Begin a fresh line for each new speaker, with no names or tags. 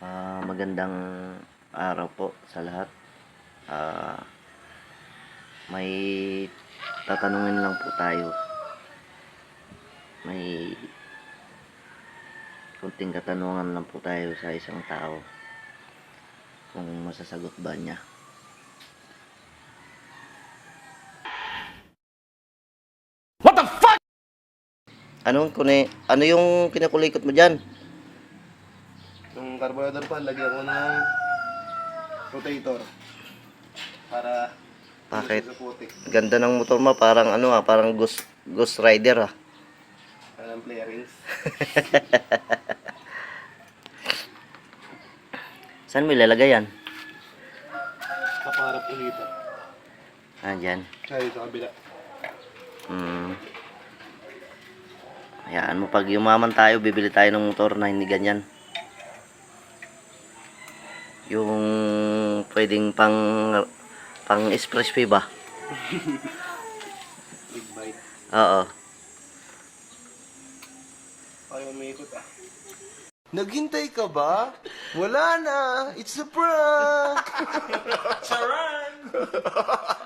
Ah, magandang araw po sa lahat. Ah, may tatanungin lang po tayo. May kunting katanungan lang po tayo sa isang tao. Kung masasagot ba niya.
What the fuck?
Anong kune, ano yung kinakulikot mo diyan?
Yung carburetor pa, lagyan ko ng rotator. Para
Bakit?
sa putik.
Ganda ng motor mo, parang ano ah, parang Ghost, Ghost Rider ah.
Para ng flarings.
Saan mo ilalagay yan?
Kaparap ulita.
Ah, dyan.
Kaya sa kabila.
Hmm. Hayaan mo, pag yumaman tayo, bibili tayo ng motor na hindi ganyan. Yung pwedeng pang pang expressway ba?
Big bite.
Oo.
Umikot ah.
Naghintay ka ba? Wala na. It's a prank. Charan!